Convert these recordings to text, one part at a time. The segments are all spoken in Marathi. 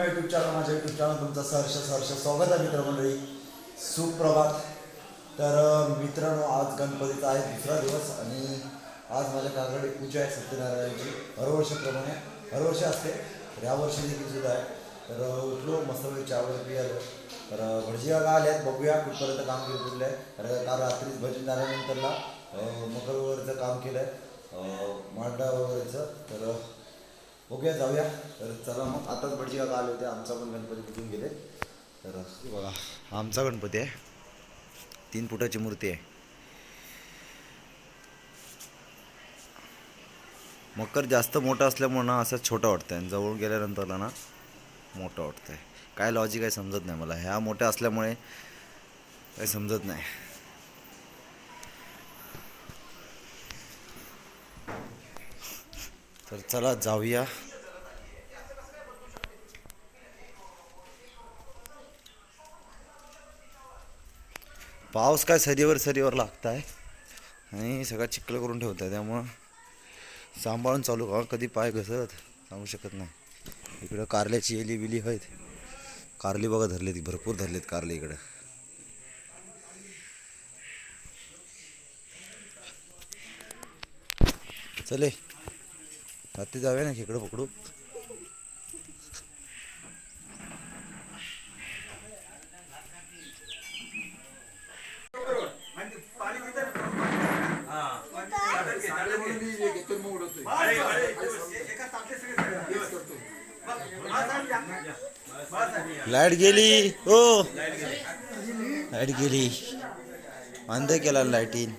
माझ्या युट्यूब चॅनल माझ्या युट्यूब चॅनल तुमचं सहर्ष सहर्ष स्वागत आहे मित्रमंडळी. सुप्रभात. तर मित्रांनो आज गणपतीचा आहे दुसरा दिवस आणि आज माझ्या काकडे पूजा आहे सत्यनारायणाची. हरवर्षाप्रमाणे हरवर्षी असते. तर ह्या वर्षी देखील सुद्धा आहे. तर उठलो मस्तपैकी चहावर पियालो तर अं, भटजी काका आले आहेत बघूया कुठपर्यंत काम केलं कुठलं आहे. तर काल रात्रीच भजन झाल्यानंतरला मकर वगैरेचं काम केलं आहे मांडा वगैरेचं. तर बघूया जाऊया. तर चला मग. आताच भटजी काका आले होते. आमचा पण गणपती तिथून गेले. तर बघा हा आमचा गणपती आहे. तीन फुटाची मूर्ती आहे. मकर जास्त मोठा असल्यामुळं ना असं छोटा वाटतं आणि जवळ गेल्यानंतरला ना मोठं वाटतं आहे काय लॉजिक आहे समजत नाही मला. ह्या मोठ्या असल्यामुळे काही समजत नाही. तर चला जाऊया. पाऊस काय सरीवर सरीवर लागत आहे आणि सगळं चिखल करून ठेवत आहे त्यामुळं सांभाळून चालू का कधी पाय घसरत सांगू शकत नाही. इकडं कारल्याची एली बिली आहेत. कारली बघा धरलेत भरपूर धरलेत कारले इकडं. चले. हत्ती जाऊया ना इकडं पकडू. लाइट गेली. हो. लाइट गेली. अंध केला लाईटीन.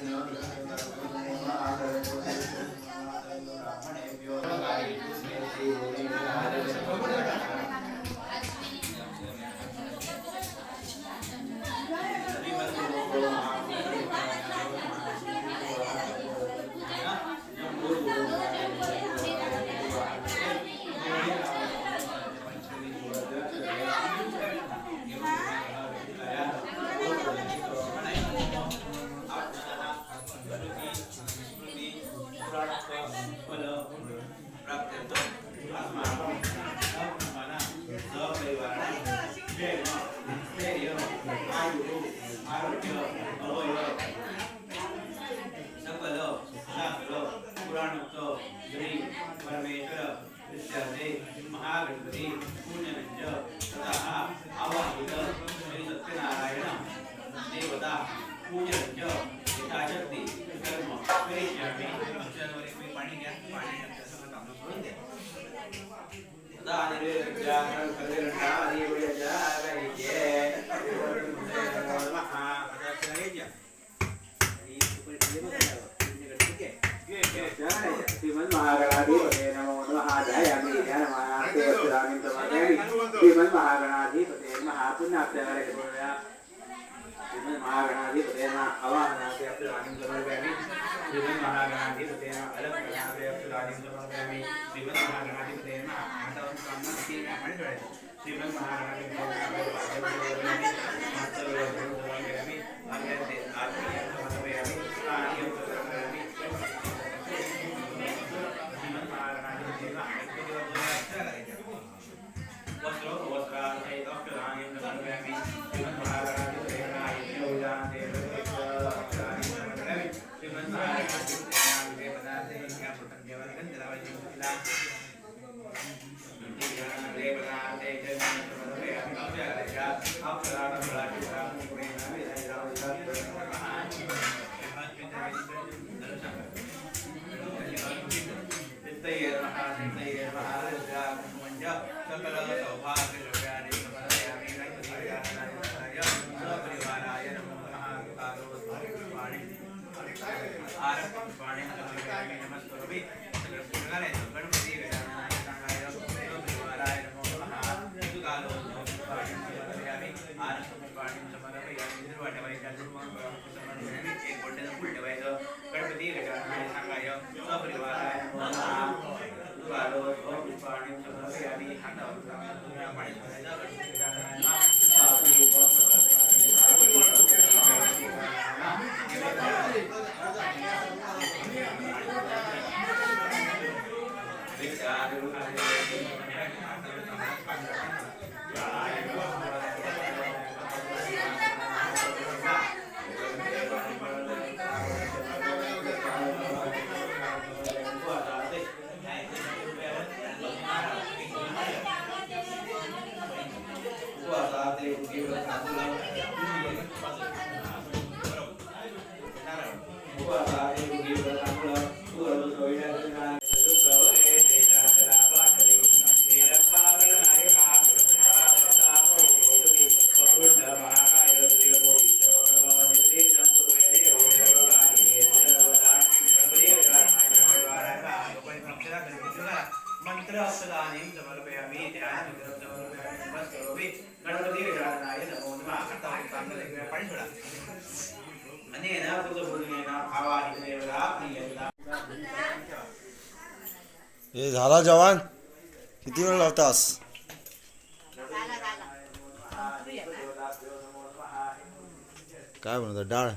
I know. सकल श्री परमेश्वर महागणपती ततः आवाहित श्री सत्यनारायण देवता पूजनंच यथाशक्ती कर्म करिष्यामि एक पाणी घ्या पाणी घ्या काम करून द्या समर्पयामि श्रीमन्महागणाधिपते नमः पुण्याप्तकाले कुर्वया श्रीमन्महागणाधिपते नमः अवाहनास्ते अप्सराणि समर्पयामि श्रीमन्महागणाधिपते नमः अलंकरणादे समर्पयामि श्रीमन्महागणाधिपते नमः मातावं तीन आपण ठेवायचं श्रीमन्महागणाधिपते नमः समर्पयामि पाणी आणि हातावर हे झाला जवान? किती वेळ लावतास? काय म्हणतात डाळ?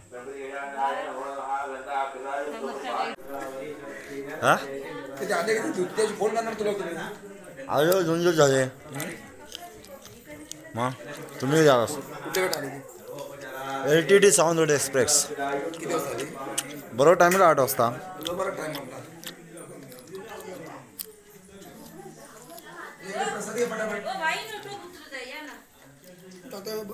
हा? अरे दोन दिवस झाले मग तुम्ही जा L T D Sawantwadi express. बरोबर टायमिंग आठ वाजता. माता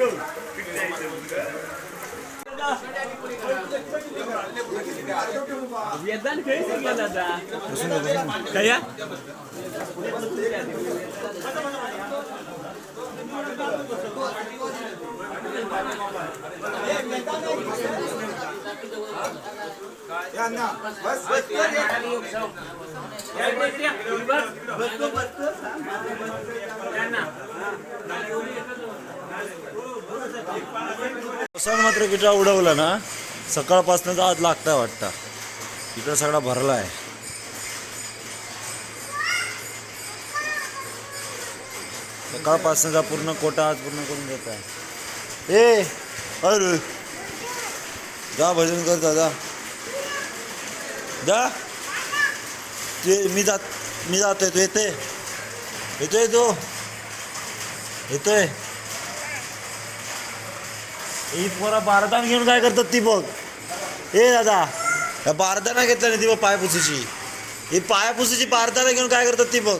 बघ. येताना खरी सांगितलं दादा काय? या? या ना बस. बस. पावसानं मात्र किटा उडवला ना सकाळपासूनच आज लागताय वाटतं. इकडं सगळा भरला आहे सकाळपासूनचा पूर्ण कोटा आज पूर्ण करून देत आहे. ए अरे जा भजन कर दादा. जा. ते मी जात मी जातोय तू येते येतोय तू? येतोय? ही पोरं बारदान घेऊन काय करतात ती बघ. ए दादा. या बारदाना घेतला नाही ती बघ पायपुसीची ही पायपुसीची बारदाना घेऊन काय करतात ती बघ.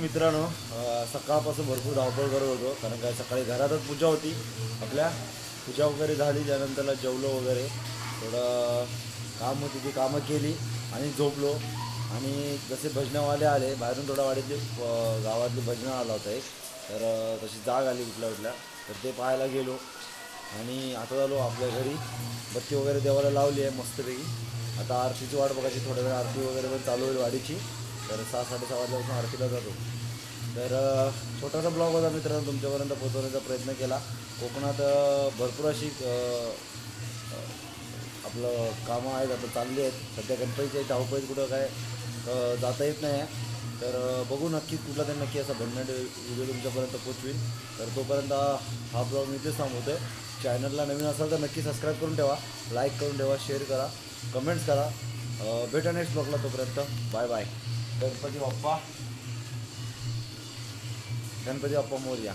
मित्रांनो. सकाळपासून भरपूर धावपळ करत होतो कारण काय सकाळी घरातच पूजा होती. आपल्या पूजा वगैरे झाली त्यानंतरला जेवलो वगैरे. थोडं काम होती ती कामं केली. आणि झोपलो. आणि जसे भजनवाले आले बाहेरून थोडा वाडीतली गावातले गावातली भजनं आला होता एक तर तशी जाग आली कुठल्या उठल्या. तर ते पाहायला गेलो. आणि आता झालो आपल्या घरी. बत्ती वगैरे देवाला लावली आहे मस्तपैकी. आता आरतीची वाट बघायची थोड्या वेळ आरती वगैरे पण चालू होईल वाडीची. तर सहा साडेसहा वाजल्यापासून आरतीला जातो. तर छोटासा ब्लॉग होता मित्रांनो तुमच्यापर्यंत पोहोचवण्याचा प्रयत्न केला. कोकणात भरपूर अशी आपलं कामं आहेत आता चालली आहेत. सध्या गणपतीच्या धावपळीत कुठं काय जाता येत नाही. आहे तर बघू नक्की कुठला तरी नक्की असा भन्नाट व्हिडिओ तुमच्यापर्यंत पोचवीन. तर तोपर्यंत हा ब्लॉग मी इथेच थांबवतो आहे चॅनलला नवीन असाल तर नक्की सबस्क्राईब करून ठेवा. लाईक करून ठेवा शेअर करा कमेंट्स करा. भेटा नेक्स्ट ब्लॉगला तोपर्यंत. Bye bye. गणपती बाप्पा. गणपती बाप्पा मोर्या.